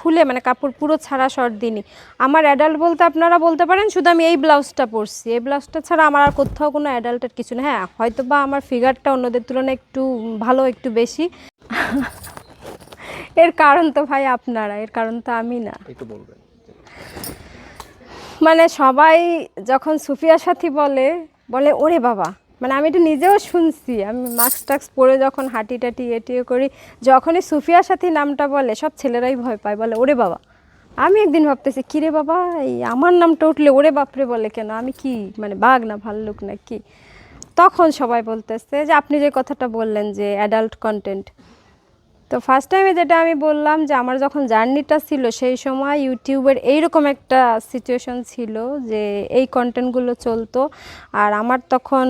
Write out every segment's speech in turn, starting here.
খুলে মানে কাপড় পুরো ছাড়া শর্ট দিনই আমার অ্যাডাল্ট বলতে আপনারা বলতে পারেন শুধু আমি এই ব্লাউজটা পরছি। এই ব্লাউজটা ছাড়া আমার আর কোথাও কোনো অ্যাডাল্টের কিছু না। হ্যাঁ হয়তো বা আমার ফিগারটা অন্যদের তুলনায় একটু ভালো একটু বেশি। এর কারণ তো ভাই আপনারা এর কারণ তো আমি না। একটু বলবেন। মানে সবাই যখন সুফিয়া সাথী বলে বলে ওরে বাবা মানে আমি এটা নিজেও শুনছি। আমি মাস্ক টাক্স পরে যখন হাঁটি টাটি এটিয়ে করি, যখনই সুফিয়া সাথী নামটা বলে, সব ছেলেরাই ভয় পায়, বলে, ওরে বাবা। আমি একদিন ভাবতেছি, কিরে বাবা, এই আমার নামটা উঠলে ওরে বাপরে বলে কেন? আমি কি মানে বাঘ না ভাল্লুক না কি? তখন সবাই বলতেছে যে, আপনি যে কথাটা বললেন যে অ্যাডাল্ট কন্টেন্ট তো ফার্স্ট টাইমে যেটা আমি বললাম যে, আমার যখন জার্নিটা ছিল, সেই সময় ইউটিউবের এইরকম একটা সিচুয়েশন ছিল যে, এই কন্টেন্টগুলো চলতো। আর আমার তখন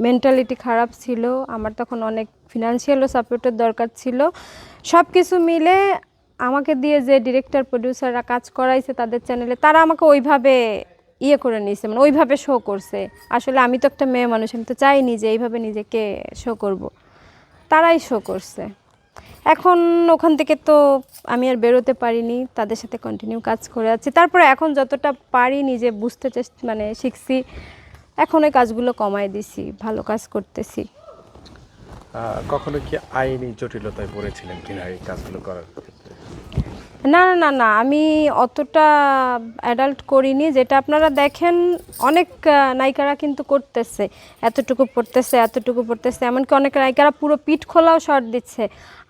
মেন্টালিটি খারাপ ছিল, আমার তখন অনেক ফিনান্সিয়ালও সাপোর্টের দরকার ছিল। সব কিছু মিলে আমাকে দিয়ে যে ডিরেক্টর প্রডিউসাররা কাজ করাইছে তাদের চ্যানেলে তারা আমাকে ওইভাবে ইয়ে করে নিয়েছে মানে ওইভাবে শো করছে। আসলে আমি তো একটা মেয়ে মানুষ, আমি তো চাইনি যে এইভাবে নিজেকে শো করব। তারাই শো করছে। এখন ওখান থেকে তো আমি আর বেরোতে পারিনি, তাদের সাথে কন্টিনিউ কাজ করে যাচ্ছি তারপরে এখন যতটা পারি নিজে বুঝতে চেষ্টা মানে শিখছি। এখন ওই কাজগুলো কমায় দিছি, ভালো কাজ করতেছি। কখনো কি আইনি জটিলতায় পড়েছিলেন কিনা এই কাজগুলো করার ক্ষেত্রে? না না না আমি অতটা অ্যাডাল্ট করিনি, যেটা আপনারা দেখেন অনেক নায়িকারা কিন্তু করতেছে, এতটুকু পড়তেছে এতটুকু পড়তেছে, এমনকি অনেক নায়িকারা পুরো পিঠ খোলাও শর্ট দিচ্ছে।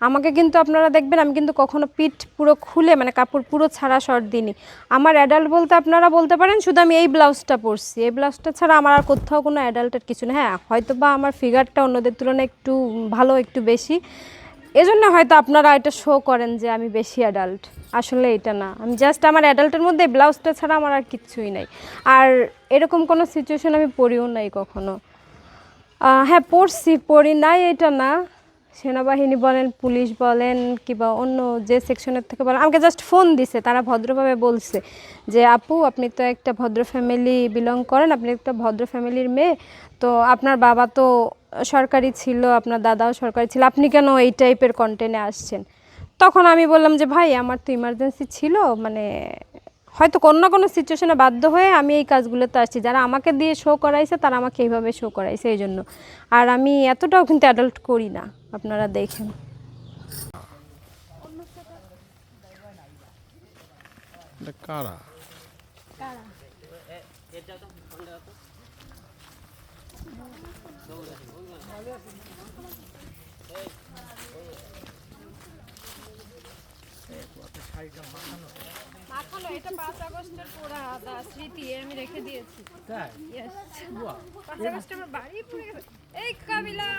আমাকে কিন্তু আপনারা দেখবেন, আমি কিন্তু কখনো পিঠ পুরো খুলে মানে কাপড় পুরো ছাড়া শর্ট দিইনি। আমার অ্যাডাল্ট বলতে আপনারা বলতে পারেন, শুধু আমি এই ব্লাউজটা পরছি। এই ব্লাউজটা ছাড়া আমার আর কোথাও কোনো অ্যাডাল্টের কিছু না। হ্যাঁ হয়তো বা আমার ফিগারটা অন্যদের তুলনায় একটু ভালো, একটু বেশি এজন্য হয়তো আপনারা এটা শো করেন যে আমি বেশি অ্যাডাল্ট আসলে এটা না। আমি জাস্ট আমার অ্যাডাল্টের মধ্যে ব্লাউজটা ছাড়া আমার আর কিচ্ছুই নাই। আর এরকম কোনো সিচুয়েশন আমি পড়িও নাই কখনো। হ্যাঁ পড়ছি পড়ি নাই, এটা না। সেনাবাহিনী বলেন, পুলিশ বলেন কিংবা অন্য যে সেকশনের থেকে বলেন, আমাকে জাস্ট ফোন দিছে, তারা ভদ্রভাবে বলছে যে, আপু, আপনি তো একটা ভদ্র ফ্যামিলি বিলং করেন, আপনি একটা ভদ্র ফ্যামিলির মেয়ে, তো আপনার বাবা তো সরকারি ছিল, আপনার দাদাও সরকারি ছিল, আপনি কেন এই টাইপের কন্টেন্টে আসছেন? তখন আমি বললাম যে, ভাই, আমার তো ইমার্জেন্সি ছিল মানে হয়তো কোনো না কোনো সিচুয়েশনে বাধ্য হয়ে আমি এই কাজগুলোতে আসছি যারা আমাকে দিয়ে শো করাইছে তারা আমাকে এইভাবে শো করাইছে এই জন্য আর আমি এতটাও কিন্তু অ্যাডাল্ট করি না আপনারা দেখেন এটা কারা মাখানো এটা পাঁচ আগস্টের পুরা স্মৃতি আমি রেখে দিয়েছি। Yes. পাঁচ আগস্টে আমার বাড়ি গেছে। এই কাবিলা!